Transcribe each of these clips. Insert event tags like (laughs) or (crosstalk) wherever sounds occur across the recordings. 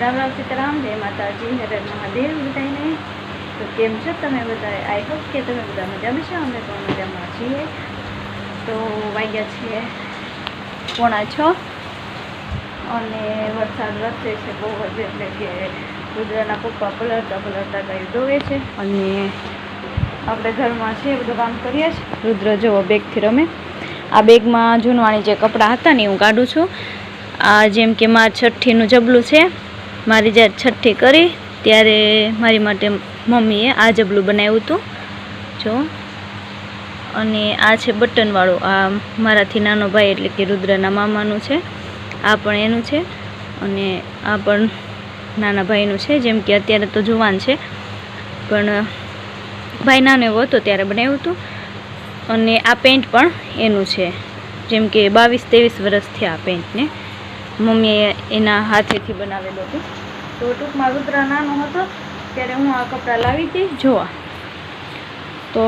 રામ રામ સીતારામ, જય માતાજી, હરે મહાદેવ બધાને તો કેમ છો તમે બધા આઈ હોપ કે તમે બધા મજામાં છો. અમે પણ મજામાં છીએ. તો વાગ્યા છે પોણા છ. અને વરસાદ વરસે છે બહુ જ, એટલે કે રુદ્રના પપ્પા પલળતા પલળતા ગાયું ધોવે છે. અને આપણે ઘરમાં છીએ બધું કામ કરીએ છીએ રુદ્ર જુઓ બેગથી રમે. આ બેગમાં જૂનવાણી જે કપડાં હતા ને હું કાઢું છું. આ જેમ કે મારા છઠ્ઠીનું જબલું છે. મારી જ્યારે છઠ્ઠી કરી, ત્યારે મારી માટે મમ્મીએ આ જબલું બનાવ્યું હતું. જો. અને આ છે બટનવાળું. આ મારાથી નાનો ભાઈ એટલે કે રુદ્રના મામાનું છે. આ પણ એનું છે. અને આ પણ નાના ભાઈનું છે, જેમ કે અત્યારે તો જુવાન છે. પણ ભાઈ નાનો એવો હતો ત્યારે બનાવ્યું હતું. અને આ પેન્ટ પણ એનું છે. જેમ કે બાવીસ ત્રેવીસ વર્ષ થયા આ પેન્ટને. મમ્મીએ એના હાથેથી બનાવેલું હતું. તો ટૂંકમાં રુદ્ર નાનો હતો, ત્યારે હું આ કપડાં લાવી હતી. જોવા. તો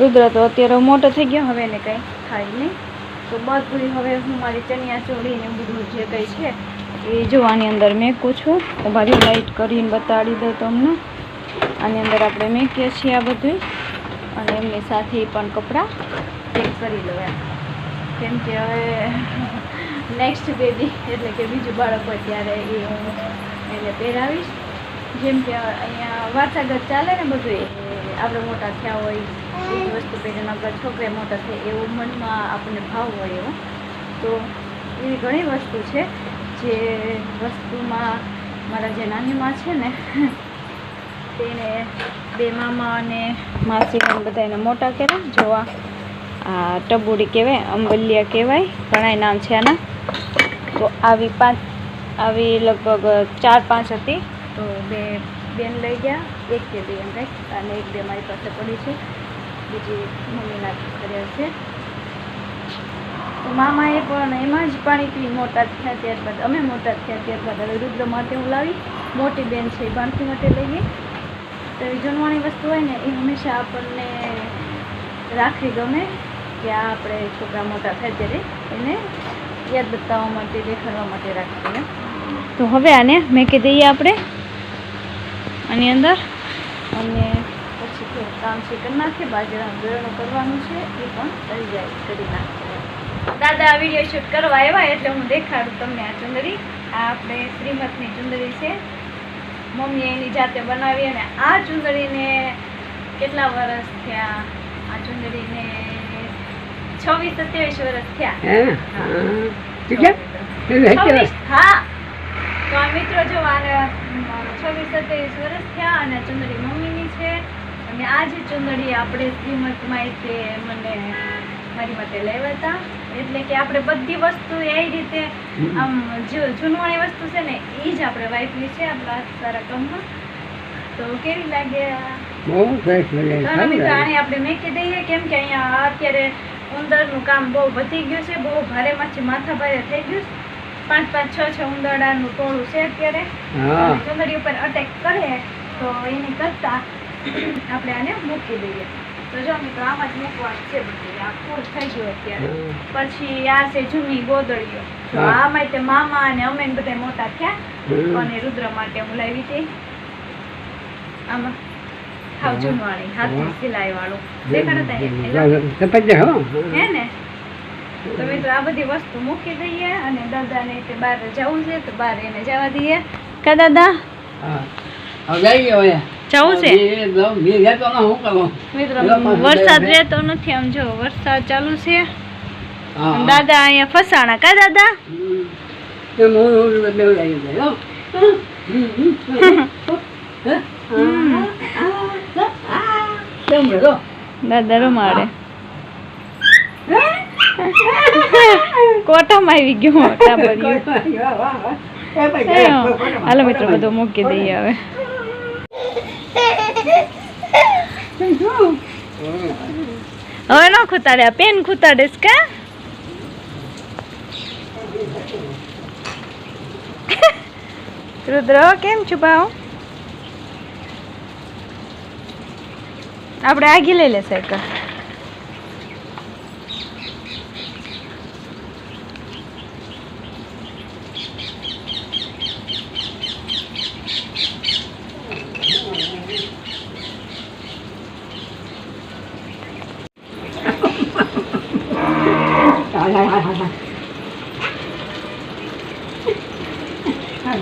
રુદ્ર તો અત્યારે મોટો થઈ ગયો, હવે એને કંઈ થાય નહીં. તો બધું હવે હું મારી ચણિયા ચોળીને બધું જે કંઈ છે, એ જોવાની અંદર મેકું છું. મારી લાઇટ કરીને બતાડી દઉં તમને. આની અંદર આપણે મેકીએ છીએ આ બધું અને એમની સાથે પણ કપડાં ચેક કરી લો એમ. કેમ કે હવે નેક્સ્ટ બેબી એટલે કે બીજું બાળક હોય ત્યારે એ હું એને પહેરાવીશ. જેમ કે અહીંયા વારસાગત ચાલે ને બધું આપણે મોટા થયા હોય, એ વસ્તુ પહેરીને આપણા છોકરા મોટા થાય, એવું મનમાં આપણને ભાવ હોય એવો. તો એવી ઘણી વસ્તુ છે જે વસ્તુમાં મારા જે નાની માં છે ને, તેને બે મામા અને માસી બધા એને મોટા કર્યા. જોવા આ ટબુડી કહેવાય, અંબલિયા કહેવાય ઘણા નામ છે આના. તો આવી પાંચ, આવી લગભગ ચાર, પાંચ હતી. તો બે બેન લઈ ગયા, એક કે બે એમ રાઈટ અને એક બે મારી પાસે પડી છે. બીજી મમ્મીના કર્યા છે. તો મામાએ પણ એમાં જ પાણી પી મોટા જ થયા ત્યારબાદ. અમે મોટા જ થયા ત્યારબાદ. હવે રુદ્ર માટે હું લાવી. મોટી બેન છે એ બાંધી માટે લઈ ગઈ. તો એ જૂનવાણી વસ્તુ હોય ને, એ હંમેશા આપણને રાખવી ગમે કે આ આપણે છોકરા મોટા થાય ત્યારે એને યાદ બતાવવા માટે દેખાડવા માટે રાખીએ તો હવે આને મેકી દઈએ આપણે. આની અંદર. અને પછી કામ છે કરી નાખીએ બાજરાનું ગળણું કરવાનું છે એ પણ કરી જાય કરી નાખીએ. દાદા આ વીડિયો શૂટ કરવા આવ્યા એટલે હું દેખાડું તમને આ ચુંદડી. આ આપણે શ્રીમતની ચુંદરી છે. મમ્મીએ એની જાતે બનાવી અને આ ચુંદડીને કેટલા વર્ષ થયા? આ ચુંદડીને છવ્વીસ સત્યાવીસ વર્ષ થયા. હા? ઠીક છે? હા. તો મિત્રો જો આને છવ્વીસ સત્યાવીસ વર્ષ થયા અને ચુંદડી મમ્મીની છે. અને આ જે ચુંદડી આપણે શ્રીમતમાં તે મને મારી માટે લેવા હતા. એટલે કે આપણે બધી વસ્તુ એ રીતે આમ જો જૂનવાણી વસ્તુ છે ને એ જ આપણે વાપરી છે આપણા સારા કામમાં. તો કેવી લાગે? બહુ સરસ મિત્રો આપણે મેકી દઈએ કેમ કે અહીંયા અત્યારે ઉંદરનું કામ બહુ વધી ગયું છે બહુ ભારેમાંથી માથા ભારે થઈ ગયું છે. પાંચ પાંચ છ છ ઉંદરડાનું ટોળું છે અત્યારે. ચુંદડી ઉપર અટેક કરે તો એની કરતા આપણે આને મૂકી દઈએ. તો જો મિત્રો આમાં જ મૂકવાનું છે બધું. આ ફૂલ થઈ ગયું અત્યારે. પછી આ છે જૂની ગોદડીઓ. આમાં તે મામા અને અમે બધા મોટા થયા. અને રુદ્ર માટે હું લાવી હતી. આમાં હાવ હા. જૂનવાણી સિલાઈ વાળું દેખાડતા હે ને? તો મિત્રો આ બધી વસ્તુ મૂકી દઈએ અને દાદાને તે બહાર જવું છે તો બહાર એને જવા દઈએ. કા દાદા? જવું છે? વરસાદ રહેતો નથી આમ જો વરસાદ ચાલુ છે. દાદા અહીંયા ફસાણા. કા દાદા? હમ. એમ હું હું બે લઈ જાય હો હમ, હમ. હે? કેમ રમાડે. કોટામાં આવી (laughs) ગયો. હાલો મિત્રો બધું મૂકી દઈએ હવે. હવે ન ખૂતાડે પેન ખૂતાડીશ કે? (laughs) રુદ્ર કેમ છું આપણે આગી લઈ લે cycle Hãy subscribe cho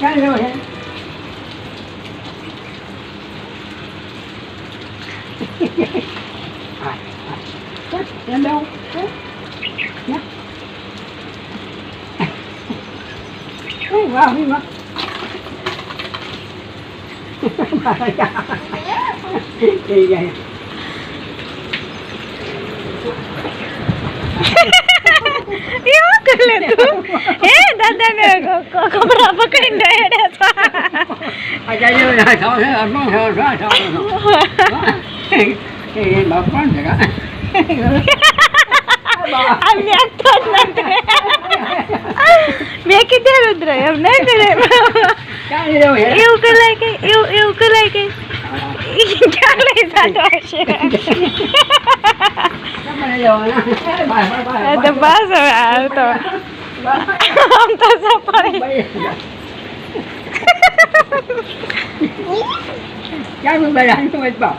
kênh Ghiền Mì Gõ Để không bỏ lỡ những video hấp dẫn right. Sure. Stand down. Sure. Yeah. oh, wow. He must. yeah, yeah, yeah. ಇವ ಕಲಿತು ಏ ದಾದಾ ಗೊಬ್ಬರ ಪಕಡಿಂದ ಹೇಳ બાપણ જગા મેં કીધું રુદ્ર એમ ના કરે. એવું કલાય કે એવું એવું કલાય કે બસ હવે ક્યાં મોબાઈલ હાલ તો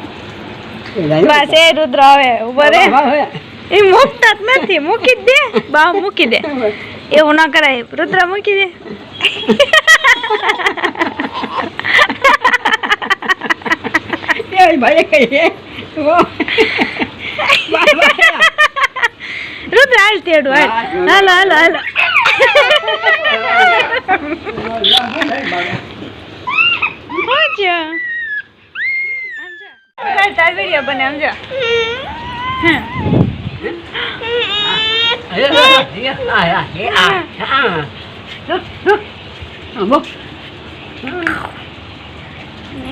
બસ એ રુદ્ર હવે ઊભો રે. એ મૂકતા જ નથી મૂકી દે. બા મૂકી દે. એવું ના કરાય. રુદ્ર મૂકી દે. રુદ્ર હાલ તેડું હાલ. હાલો હાલો હાલો. Roger. તાર તાર વીડિયો બને આમ જો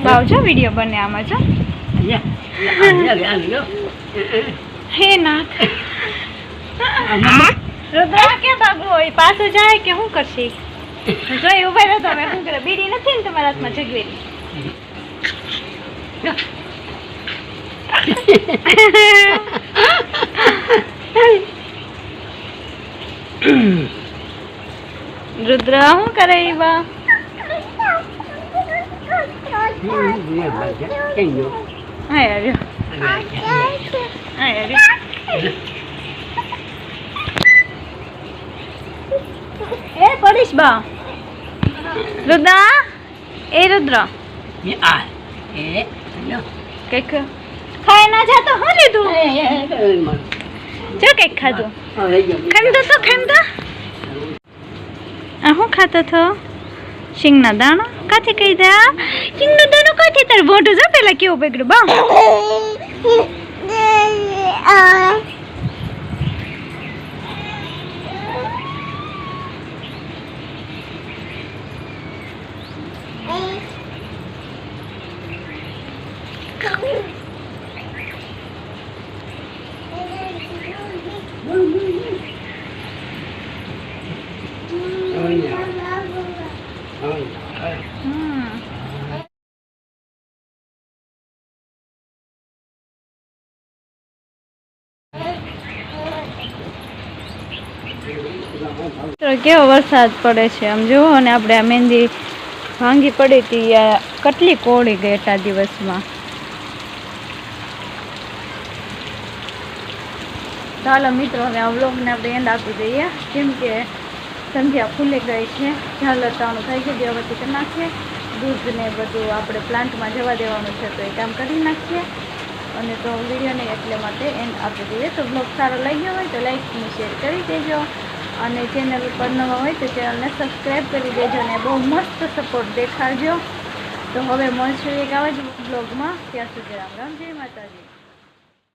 હા વીડિયો બને આમાં છો હે રુદ્ર કે ભાગવું હોય? પાછું જાય કે શું કરશે? જોઈ ઊભા તમે શું કરે? બીડી નથી ને તમારા હાથમાં જગવેલી. રુદ્ર શું કરે ઈ બા હા આવ્યો હા આવ્યો એ પડીશ બા રુદ્ર એ રુદ્ર ના જા તો જાતો હું લીધું જો કંઈક ખાધું. ખાંડો તો ખાંડો આ શું ખાતો થો સિંગના દાણો? કાથી કહી દે આ? સિંગનો દાણો કાથી? તાર મોઢું જો પેલા કેવું પકડ્યું બા (laughs) (laughs) હમ. તો કેવો વરસાદ પડે છે? આમ જુઓ અને આપણે આ મહેંદી ભાંગી પડી હતી કેટલી કોળી ગઈ એટલા દિવસમાં. ચાલો મિત્રો, હવે આ આપણે એન્ડ આપી દઈએ. કેમ કે સંધ્યા ખુલી ગઈ છે. જ્યાં ટાણું થઈ ગયું દેવાથી કરી નાખીએ. દૂધ ને બધું આપણે પ્લાન્ટમાં જવા દેવાનું છે, તો એ કામ કરી નાખીએ. અને તો વિડીયોને એટલે માટે એન્ડ આપી દઈએ. તો બ્લોગ સારો લાગ્યો હોય તો લાઈક શેર કરી દેજો. અને ચેનલ ઉપર નવા હોય તો ચેનલને સબસ્ક્રાઈબ કરી દેજો અને બહુ મસ્ત સપોર્ટ દેખાડજો. તો હવે મળશું એક આવા જ બ્લોગમાં ત્યાં સુધી રામ રામ, જય માતાજી.